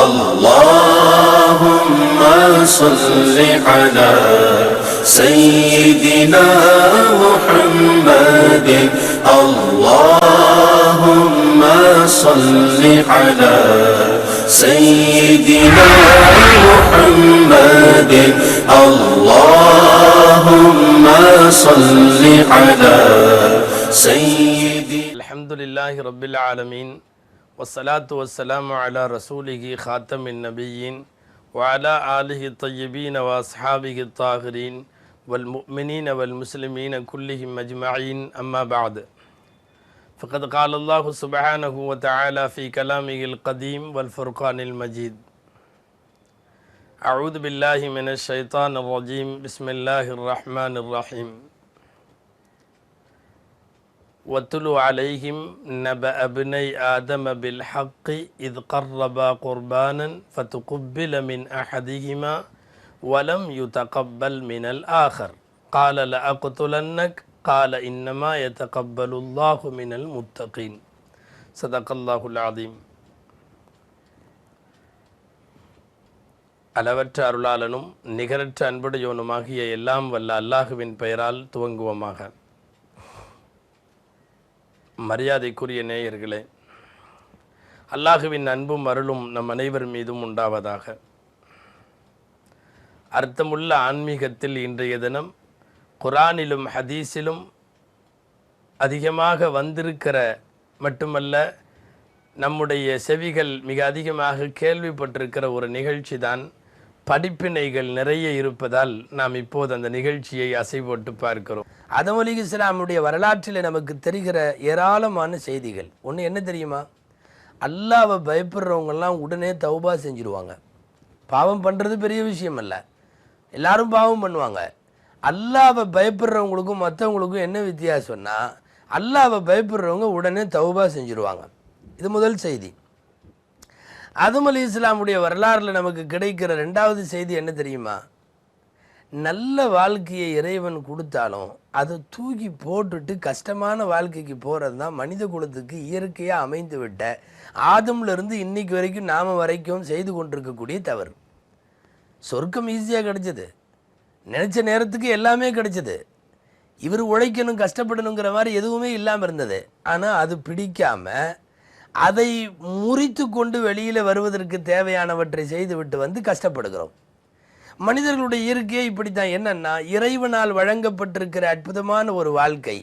اللهم صل على سيدنا محمد. اللهم صل على سيدنا محمد. اللهم صل على سيدنا الحمد لله رب العالمين. والصلاة والسلام على رسوله خاتم النبيين وعلى آله الطيبين وأصحابه الطاهرين والمؤمنين والمسلمين كلهم أجمعين. أما بعد فقد قال الله سبحانه وتعالى في كلامه القديم والفرقان المجيد أعوذ بالله من الشيطان الرجيم. بسم الله الرحمن الرحيم. واتل عليهم نبأ ابني آدم بالحق إذ قربا قربانا فتقبل من أحدهما ولم يتقبل من الآخر قال لأقتلنك قال إنما يتقبل الله من المتقين صدق الله العظيم அளவற்ற அருளாளனும் நிகரற்ற அன்புடையவனுமாகிய எல்லாம் வல்ல அல்லாஹுவின் பெயரால் துவங்குவோமாக மரியாதைக்குரிய நேயர்களே அல்லாஹுவின் அன்பும் அருளும் நம் அனைவர் மீதும் உண்டாவதாக. அர்த்தமுள்ள ஆன்மீகத்தில் இன்றைய தினம் குரானிலும் ஹதீஸிலும் அதிகமாக வந்திருக்கிற மட்டுமல்ல நம்முடைய செவிகள் மிக அதிகமாக கேள்விப்பட்டிருக்கிற ஒரு நிகழ்ச்சி தான் படிப்பினைகள் நிறைய இருப்பதால் நாம் இப்போது அந்த நிகழ்ச்சியை அசைபோட்டு பார்க்கிறோம். அதம் அலி இஸ்லாமுடைய வரலாற்றில் நமக்கு தெரிகிற ஏராளமான செய்திகள். ஒன்று என்ன தெரியுமா? அல்லாவை பயப்படுறவங்கெல்லாம் உடனே தௌபா செஞ்சிருவாங்க. பாவம் பண்ணுறது பெரிய விஷயம் அல்ல எல்லாரும் பாவம் பண்ணுவாங்க. அல்லாவை பயப்படுறவங்களுக்கும் மற்றவங்களுக்கும் என்ன வித்தியாசம்னா அல்லாவை பயப்படுறவங்க உடனே தௌபா செஞ்சிருவாங்க. இது முதல் செய்தி. அதும் அலி இஸ்லாமுடைய வரலாறுல நமக்கு கிடைக்கிற ரெண்டாவது செய்தி என்ன தெரியுமா? நல்ல வாழ்க்கையை இறைவன் கொடுத்தாலும் அதை தூக்கி போட்டுட்டு கஷ்டமான வாழ்க்கைக்கு போகிறது தான் மனித குலத்துக்கு இயற்கையாக அமைந்து விட்ட ஆதம்லேருந்து இன்னைக்கு வரைக்கும் நாம் வரைக்கும் செய்து கொண்டிருக்கக்கூடிய தவறு. சொர்க்கம் ஈஸியாக கிடைச்சது. நினச்ச நேரத்துக்கு எல்லாமே கிடைச்சது. இவர் உழைக்கணும் கஷ்டப்படணுங்கிற மாதிரி எதுவுமே இல்லாமல் இருந்தது. ஆனால் அது பிடிக்காமல் அதை முறித்து கொண்டு வெளியில் வருவதற்கு தேவையானவற்றை செய்துவிட்டு வந்து கஷ்டப்படுகிறோம். மனிதர்களுடைய இயற்கையே இப்படித்தான். என்னன்னா இறைவனால் வழங்கப்பட்டிருக்கிற அற்புதமான ஒரு வாழ்க்கை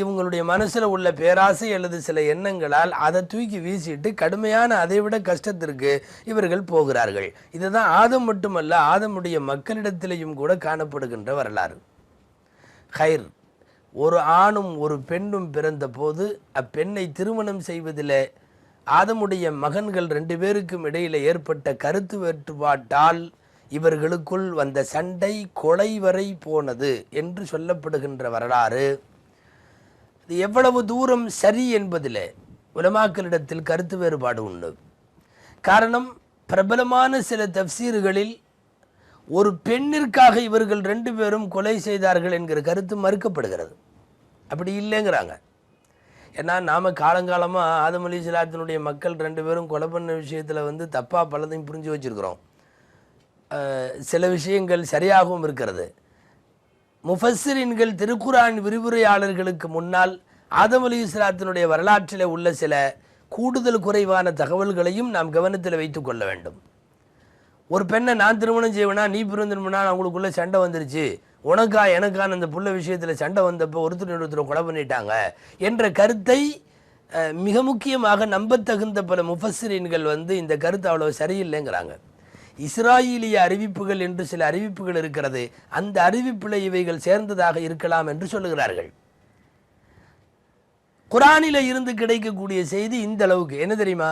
இவங்களுடைய மனசில் உள்ள பேராசை அல்லது சில எண்ணங்களால் அதை தூக்கி வீசிட்டு கடுமையான அதை விட கஷ்டத்திற்கு இவர்கள் போகிறார்கள். இதுதான் ஆதம் மட்டுமல்ல ஆதமுடைய மக்களிடத்திலேயும் கூட காணப்படுகின்ற வரலாறு. ஹைர். ஒரு ஆணும் ஒரு பெண்ணும் பிறந்த போது அப்பெண்ணை திருமணம் செய்வதில் ஆதமுடைய மகன்கள் ரெண்டு பேருக்கும் இடையில் ஏற்பட்ட கருத்து வேறுபாட்டால் இவர்களுக்குள் வந்த சண்டை கொலை வரை போனது என்று சொல்லப்படுகின்ற வரலாறு. இது எவ்வளவு தூரம் சரி என்பதில் உலமாக்களிடத்தில் கருத்து வேறுபாடு உண்டு. காரணம் பிரபலமான சில தப்சீர்களில் ஒரு பெண்ணிற்காக இவர்கள் ரெண்டு பேரும் கொலை செய்தார்கள் என்கிற கருத்து மறுக்கப்படுகிறது. அப்படி இல்லைங்கிறாங்க. ஏன்னா நாம் காலங்காலமாக ஆதம் அலி இஸ்லாத்தினுடைய மக்கள் ரெண்டு பேரும் கொலை பண்ண விஷயத்தில் வந்து தப்பாக பலதையும் புரிஞ்சு வச்சுருக்கிறோம். சில விஷயங்கள் சரியாகவும் இருக்கிறது. முஃபஸ்ஸிரின்கள் திருக்குரான் விரிவுரையாளர்களுக்கு முன்னால் ஆதம் அலி இஸ்லாத்தினுடைய வரலாற்றில் உள்ள சில கூடுதல் குறைவான தகவல்களையும் நாம் கவனத்தில் வைத்துக்கொள்ள வேண்டும். ஒரு பெண்ணை நான் திருமணம் செய்வேனா நீ பிறந்திருமனா அவங்களுக்குள்ள சண்டை வந்துருச்சு. உனக்கா எனக்கான அந்த புள்ள விஷயத்தில் சண்டை வந்தப்போ ஒருத்தர் ஒருத்தர் கொலை பண்ணிட்டாங்க என்ற கருத்தை மிக முக்கியமாக நம்பத்தகுந்த பல முஃபஸ்ஸிரீன்கள் வந்து இந்த கருத்து அவ்வளோ சரியில்லைங்கிறாங்க. இஸ்ராயிலிய அறிவிப்புகள் என்று சில அறிவிப்புகள் இருக்கிறது. அந்த அறிவிப்பில் இவைகள் சேர்ந்ததாக இருக்கலாம் என்று சொல்லுகிறார்கள். குரானில் இருந்து கிடைக்கக்கூடிய செய்தி இந்த அளவுக்கு. என்ன தெரியுமா?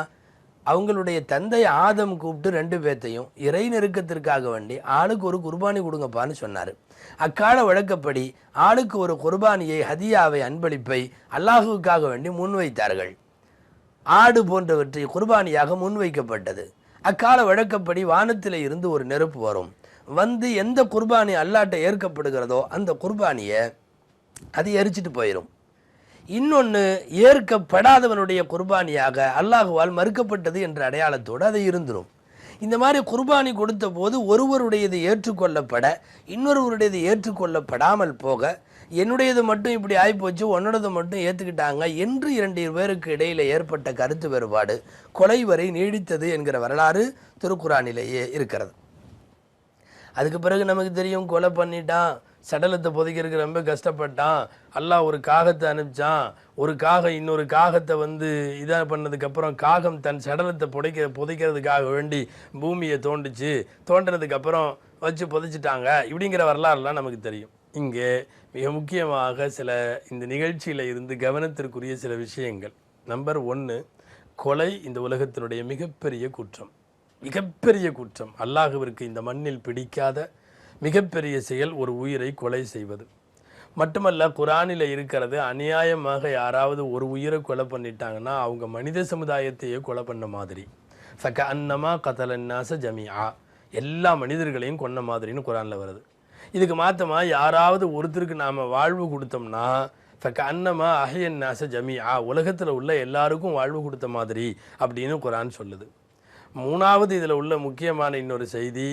அவங்களுடைய தந்தை ஆதம் கூப்பிட்டு ரெண்டு பேர்த்தையும் இறை நெருக்கத்திற்காக வேண்டி ஆளுக்கு ஒரு குர்பானி கொடுங்கப்பான்னு சொன்னார். அக்கால வழக்கப்படி ஆளுக்கு ஒரு குர்பானியை ஹதியாவை அன்பளிப்பை அல்லாஹுவுக்காக வேண்டி முன்வைத்தார்கள். ஆடு போன்றவற்றை குர்பானியாக முன்வைக்கப்பட்டது. அக்கால வழக்கப்படி வானத்தில் இருந்து ஒரு நெருப்பு வரும். வந்து எந்த குர்பானி அல்லாட்ட ஏற்கப்படுகிறதோ அந்த குர்பானியை அது எரிச்சிட்டு போயிடும் இன்னொன்று ஏற்கப்படாதவனுடைய குர்பானியாக அல்லாஹுவால் மறுக்கப்பட்டது என்ற அடையாளத்தோடு அது இருந்துடும் இந்த மாதிரி குர்பானி கொடுத்த போது ஒருவருடையது ஏற்றுக்கொள்ளப்பட இன்னொருவருடையது ஏற்றுக்கொள்ளப்படாமல் போக என்னுடையது மட்டும் இப்படி ஆகிப்போச்சு உன்னோடது மட்டும் ஏற்றுக்கிட்டாங்க என்று இரண்டு பேருக்கு இடையில் ஏற்பட்ட கருத்து வேறுபாடு கொலை வரை நீடித்தது என்கிற வரலாறு திருக்குறானிலேயே இருக்கிறது. அதுக்கு பிறகு நமக்கு தெரியும் கொலை பண்ணிட்டான் சடலத்தை புதைக்கிறதுக்கு ரொம்ப கஷ்டப்பட்டான். அல்லாஹ் ஒரு காகத்தை அனுப்பிச்சான். ஒரு காகம் இன்னொரு காகத்தை வந்து இதாக பண்ணதுக்கப்புறம் காகம் தன் சடலத்தை புடைக்க புதைக்கிறதுக்காக வேண்டி பூமியை தோண்டுச்சு. தோண்டினதுக்கப்புறம் வச்சு புதைச்சிட்டாங்க. இப்படிங்கிற வரலாறுலாம் நமக்கு தெரியும். இங்கே மிக முக்கியமாக சில இந்த நிகழ்ச்சியில் இருந்து கவனத்திற்குரிய சில விஷயங்கள். நம்பர் ஒன்று கொலை இந்த உலகத்தினுடைய மிகப்பெரிய குற்றம். மிகப்பெரிய குற்றம். அல்லாஹுவிற்கு இந்த மண்ணில் பிடிக்காத மிகப்பெரிய செயல் ஒரு உயிரை கொலை செய்வது. மட்டுமல்ல குரானில் இருக்கிறது அநியாயமாக யாராவது ஒரு உயிரை கொலை பண்ணிட்டாங்கன்னா அவங்க மனித சமுதாயத்தையே கொலை பண்ண மாதிரி. சக்க அன்னமா கதலன்னாச ஜமியா எல்லா மனிதர்களையும் கொன்ன மாதிரின்னு குரானில் வருது. இதுக்கு மாற்றமாக யாராவது ஒருத்தருக்கு நாம் வாழ்வு கொடுத்தோம்னா சக்க அன்னமா அஹயன் நாச ஜமியா உலகத்தில் உள்ள எல்லாருக்கும் வாழ்வு கொடுத்த மாதிரி அப்படின்னு குரான் சொல்லுது. மூணாவது இதில் உள்ள முக்கியமான இன்னொரு செய்தி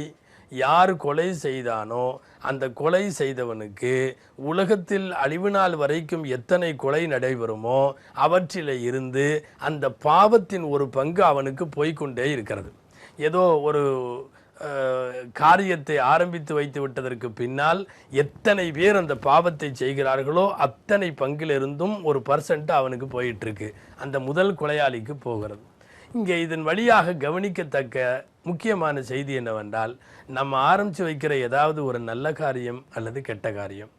யார் கொலை செய்தானோ அந்த கொலை செய்தவனுக்கு உலகத்தில் அழிவு நாள் வரைக்கும் எத்தனை கொலை நடைபெறுமோ அவற்றில் இருந்து அந்த பாவத்தின் ஒரு பங்கு அவனுக்கு போய்க்கொண்டே இருக்கிறது. ஏதோ ஒரு காரியத்தை ஆரம்பித்து வைத்து விட்டதற்கு பின்னால் எத்தனை பேர் அந்த பாவத்தை செய்கிறார்களோ அத்தனை பங்கிலிருந்தும் ஒரு பர்சன்ட் அவனுக்கு போயிட்டுருக்கு. அந்த முதல் கொலையாளிக்கு போகிறது. இங்கே இதன் வழியாக கவனிக்கத்தக்க முக்கியமான செய்தி என்னவென்றால் நம்ம ஆரம்பித்து வைக்கிற ஏதாவது ஒரு நல்ல காரியம் அல்லது கெட்ட காரியம்.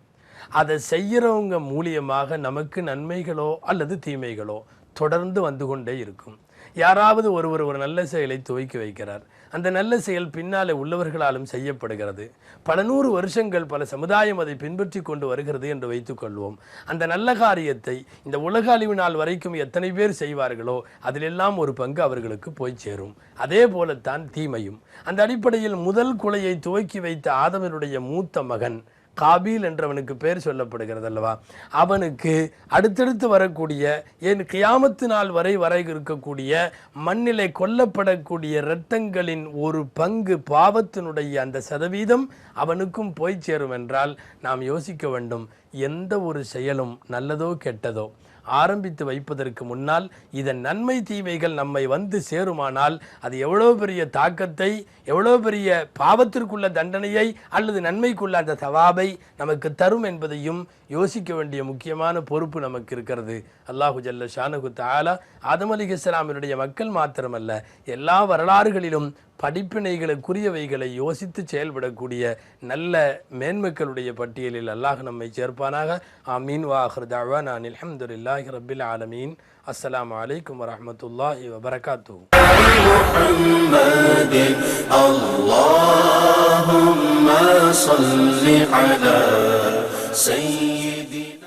அதை செய்கிறவங்க மூலியமாக நமக்கு நன்மைகளோ அல்லது தீமைகளோ தொடர்ந்து வந்து கொண்டே இருக்கும். யாராவது ஒருவர் ஒரு நல்ல செயலை துவக்கி வைக்கிறார். அந்த நல்ல செயல் பின்னாலே உள்ளவர்களாலும் செய்யப்படுகிறது. பல நூறு வருஷங்கள் பல சமுதாயம் அதை பின்பற்றி கொண்டு வருகிறது என்று வைத்துக்கொள்வோம் அந்த நல்ல காரியத்தை இந்த உலக அழிவு நாள் வரைக்கும் எத்தனை பேர் செய்வார்களோ அதிலெல்லாம் ஒரு பங்கு அவர்களுக்கு போய் சேரும். அதே போலத்தான் தீமையும். அந்த அடிப்படையில் முதல் குலையை துவக்கி வைத்த ஆதவனுடைய மூத்த மகன் காபீல் என்றவனுக்கு பேர் சொல்லப்படுகிறது அல்லவா அவனுக்கு அடுத்தடுத்து வரக்கூடிய ஏன் கியாமத்து நாள் வரை வர இருக்கக்கூடிய மண்ணிலை கொல்லப்படக்கூடிய இரத்தங்களின் ஒரு பங்கு பாவத்தினுடைய அந்த சதவீதம் அவனுக்கும் போய் சேரும் என்றால் நாம் யோசிக்க வேண்டும் எந்த ஒரு செயலும் நல்லதோ கெட்டதோ. ஆரம்பித்து வைப்பதற்கு முன்னால் இதன் நன்மை தீமைகள் நம்மை வந்து சேருமானால் அது எவ்வளோ பெரிய தாக்கத்தை எவ்வளோ பெரிய பாவத்திற்குள்ள தண்டனையை அல்லது நன்மைக்குள்ள அந்த சவாபை நமக்கு தரும் என்பதையும் யோசிக்க வேண்டிய முக்கியமான பொறுப்பு நமக்கு இருக்கிறது. அல்லாஹு ஜல்ல ஷானுகு தாலா ஆதம் அலி இஸ்லாமினுடைய மக்கள் மாத்திரமல்ல எல்லா வரலாறுகளிலும் படிப்பினைகளுக்குரியவைகளை யோசித்து செயல்படக்கூடிய நல்ல மேன்மக்களுடைய பட்டியலில் அல்லாஹ் நம்மை சேர்ப்பானாக ஆமீன் வாஹர் தாவா நான் அல்ஹம்துலில்லாஹி ரப்பில் ஆலமீன் அஸ்ஸலாமு அலைக்கும் வரஹ்மத்துல்லாஹி வபரகாத்துஹு محمد اللهم صل على سيدنا